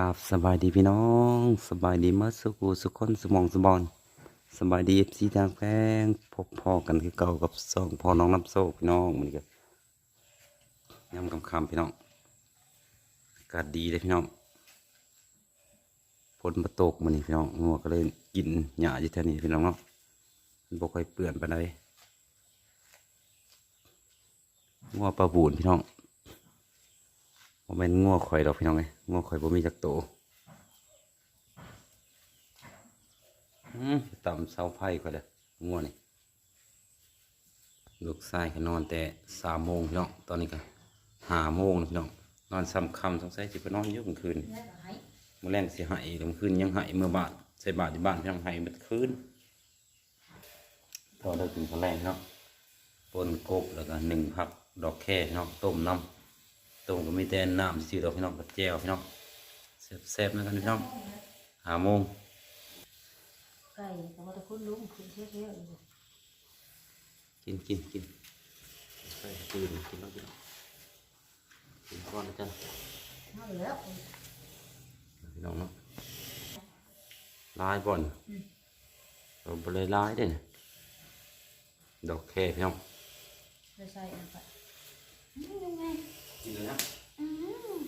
กราบสบายดีพี่น้องสบายดีเมื่อสุกูสุขคนสมองสบอนสบายดีเอฟซีทางแพงพบพ่อกันคือเก่ากับสองพ่อน้องน้ำโซ่พี่น้องมันก็ย้ำคำคำพี่น้องอากาศดีเลยพี่น้องฝนมาตกมันนี่พี่น้องงัวก็เลยกินหญ้าอยู่แถวนี้พี่น้องเนาะมันบ่ค่อยเปื่อนไปไหนงัวปลาบูนพี่น้อง บ่แม่นงัวข่อยดอกพี่น้องเอ้ยงัวข่อยบ่มีจักโตอืมต่ำเสาไผ่ข่อยเด้องัวนี่ลูกชายก็นอนแต่สามโมงพี่น้องตอนนี้ก็ห้าโมงแล้วพี่น้องนอนซ้ำคำสงสัยสิไปนอนอยู่กลางคืนมื้อแรงสิหายกลางคืนยังหายเมื่อบาทใส่บาทอยู่บ้านพี่น้องหายเมื่อคืนพอได้กินข้าวแรงเนาะปนกบแล้วก็หนึ่งพักดอกแค่พี่น้องต้มน้ำ ตรงก็มีแต่น้ำสีดอกพี่น้องกับแจวพี่น้องแซ่บๆนะกันพี่น้องหาโมง ไก่แต่ว่าตะคุณลุงคุณเชื่อเชื่ออยู่ กินกินกินไปตื่นกินแล้วกินกินก่อนนะจ๊ะ เอาแล้ว พี่น้องเนาะลายบ่อนเราบริลายเด้เนี่ยดอกแค่พี่น้อง จะใส่ลงไปอืมยังไง กินเลยนะอืม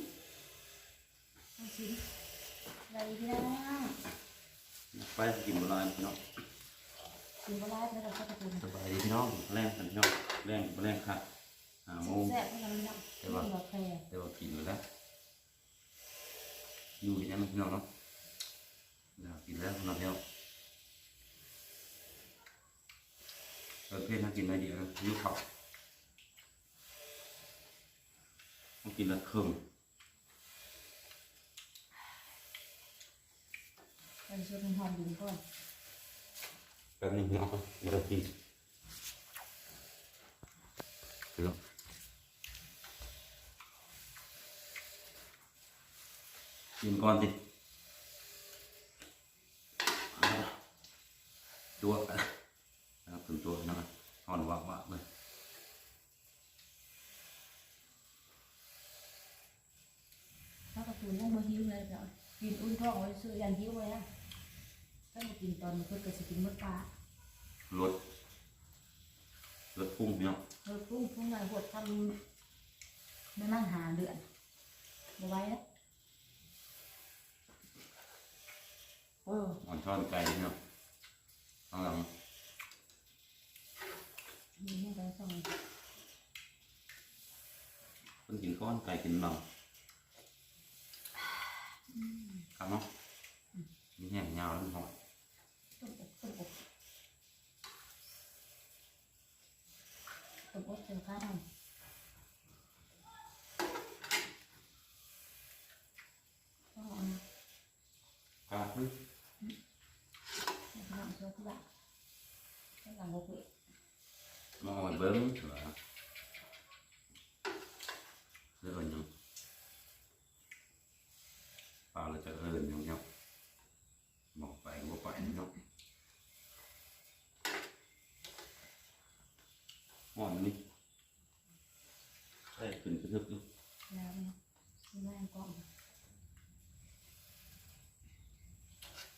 เอาสิอะไรพี่น้องไปกินบรายพี่น้องกินปลาร้าไม่ต้องเข้าตะคุณสบายดีพี่น้องแรงกันพี่น้องแรงแรงค่ะหาโมงแซ่บๆให้มันน้ำกินแบบแพร่เดี๋ยวกินอยู่แล้วอยู่อย่างนั้นพี่น้องเนาะเดี๋ยวกินแล้วเราเดี๋ยวเออเพื่อนถ้ากินไม่ดีแล้วยิ้วเขา กินละครึ่ง ไปช่วยหอมๆดูก่อน แป๊บนึงพี่น้องเดี๋ยวกินพี่น้องกินก่อนดิเอาละ ถ้าตะคุณต้องมาหิวเลยเดี๋ยวกินอุ่นท้องไว้ซื้อยันหิวไว้นะถ้ามากินตอนเพื่อนก็จะกินมดปลาร ถรถพุ่งพี่น้อง เออพุ่งพุ่งไงหดทำไม่นั่งหาเดือนเอาไว้แล้วเออ อ่อนช้อนไก่พี่น้องข้างหลัง มีให้ไปส่ง เพิ่นกินก้อนไก่กินหลัง cảm ơn. Đi nhảy nhào lên hỏi tôm ốc tôm ốc tôm ốc từ cá đồng cá cứ làm cho các bạn các bạn ngọc vị mà ngồi bớm rồi rồi làm hôm nay còn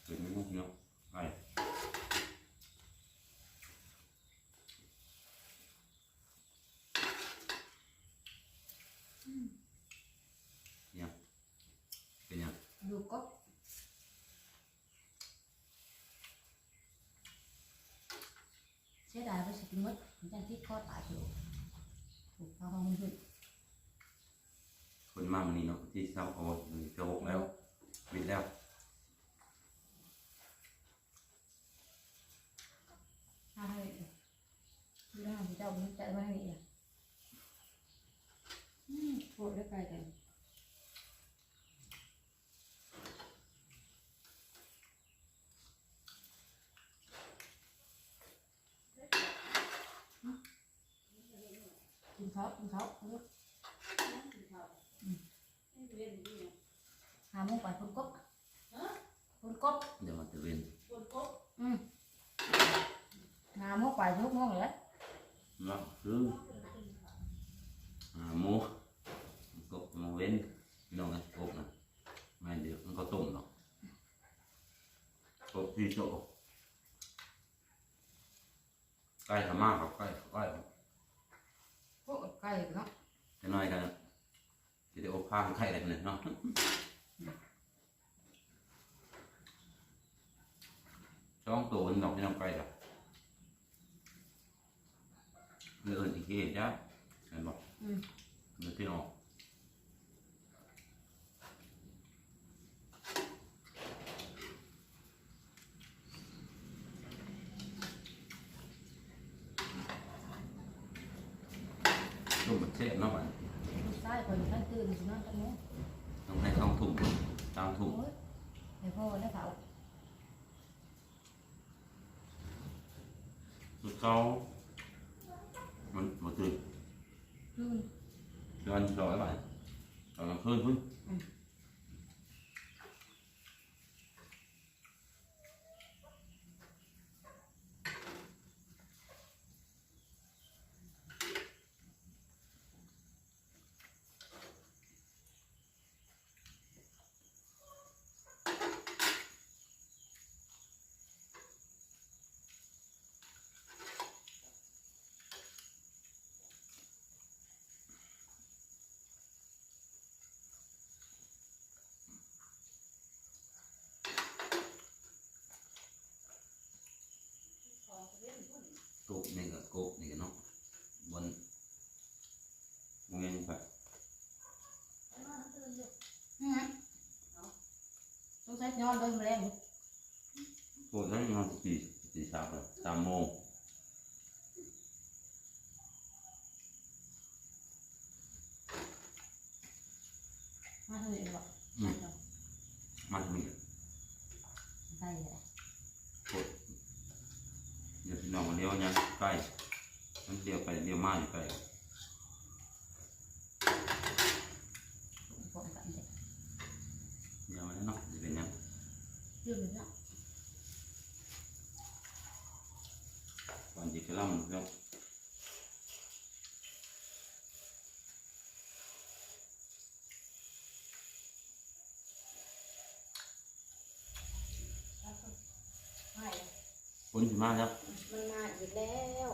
cái mấy mục nhậu này. Nhầm cái nhầm đủ cốc. Sẽ đài với sự mất chúng ta thích có tại chỗ không không คนมากมันนี่เนาะที่เศร้าโอ้ยมันจะหกแล้วบิดแล้วให้ดูหน้าผมจะเอามันใจมาให้อีกอืมปวดได้ไกลแต่กินเขาวกินขาลูกหาโมงไปคนกบคนกบเดี๋ยว hà mông phải phun cốc phun cốc để mà tự viên. Phun cốc ừ. Hà mông phải giúp mông đấy lọc hương hà mua cốc mông viên. Đâu này cốc này. Mày được không có tổn đâu. Cốc đi chỗ. Cay thả ma học cay cay? เนาะช่องตัวมันอกที่น้ำไก่ละเรื่องอื่นอีกทีจ้ะเห็นบอกเดี๋ยวที่ออกต้มเชฟเนาะมันลูกชายคนท่านตื่นนอนกันเนาะ ต้องให้ต้องถุงตามถุง โอ้ยเดี๋ยวพ่อได้เผา สุดเขามันมันตื่น ขึ้น เดือนร้อยบาทตอนกลางคืนพุ่น này là cột này nó. Vâng. Bún nguyên phải? Tôi sách ngon đôi mà em, tôi sách ngon thì thì sao rồi tam môn Hãy subscribe cho kênh Ghiền Mì Gõ Để không bỏ lỡ những video hấp dẫn ด้เลยกบเดี๋ยวพี่น้องมาเลี้ยวเนี่ยใกล้มันเลี้ยวไปเลี้ยวมาอยู่ใกล้พร้อมกันเลยเดี๋ยวเนาะจะเป็นยังยืดเลยเนาะ ก่อนจะกระลำเนาะ ไม่ ค นสิมาครับมันมาอีกแล้ว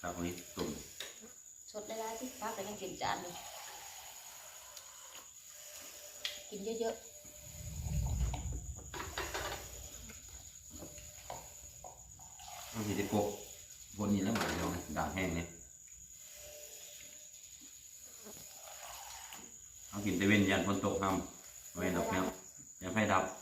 ครับวันนี้ตุ่มสดได้แล้วที่ป้าก็ยังกินจานเลยกินเยอะต้องสิได้กบบนนี้แล้วมาเดียวนะด่างแห้งเนี่ยเอากินตะเวนยันฝนตกทำเวนดอกแก้ว em hay đọc.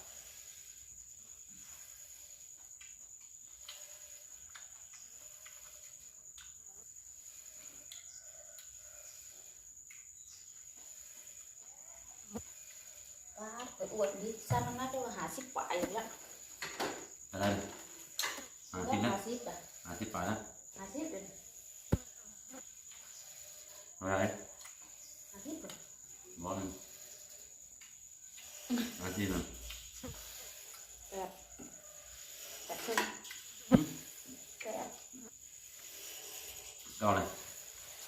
Uột đi sao nó nát đâu hả xích bại rồi đó ở đây. À, hả xích à? à, đó hả xích bại đó. Rồi. Rồi. Hả xích rồi. อะไรหาแล้สิบวนะหาสิบอะหาสิบปลายนะหาสิบเลยอะไรหาสิบเลยบอลหาสิบนะแปดแปดครึ่งแปดก็อะไร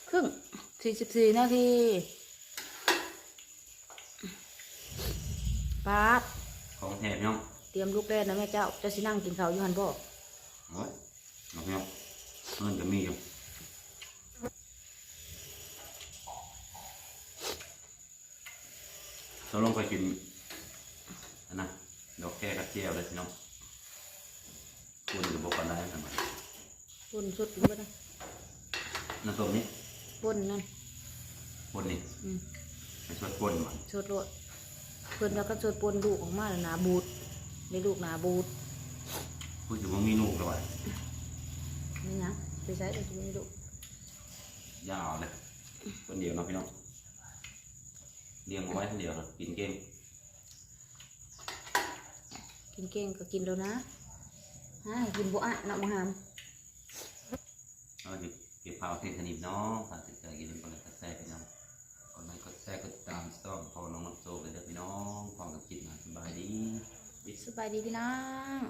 ครึ่งสี่สิบสี่นาทีป้าดของแทบเนาะเตรียมลูกเล่นนะแม่เจ้าเจะสินั่งกินข้าวอยู่หันบ่โอ้ยดอกเนาะเงินก็มีอยู่เราลงไปกินอันนะดอกแค่กระเจียวเลยสิเนาะคุณจะบอกกันได้ทำไม บน สุดอยู่บ่ได้น้ำต้มนี้บนนั่นปนนี่อืมไปช่วยปนมันสดโลดเพิ่นแล้วก็สดปนลูกออกมาแล้วหนาบูดได้ลูกหนาบูดพูดถึงว่ามีลูกแล้วไนี่นะไปใช้ตัวนี้ลูกยาวเลยคนเดียวเนาะพี่น้องเลี้ยงเอาไว้คนเดียวเลยกินเก่งกินเก่งก็กินแล้วนะฮะกินบ่อะเนาะบ่หาม เราจะเก็บพาวเทคนิคเนาะผ่านติดใจกินเป็นคนละกระแสพี่น้องกดไลค์กดแชร์กดตามซ่องพอน้องน้ำโซไปเด้อพี่น้องพร้อมกับกินมาสบายดี สบายดีพี่น้อง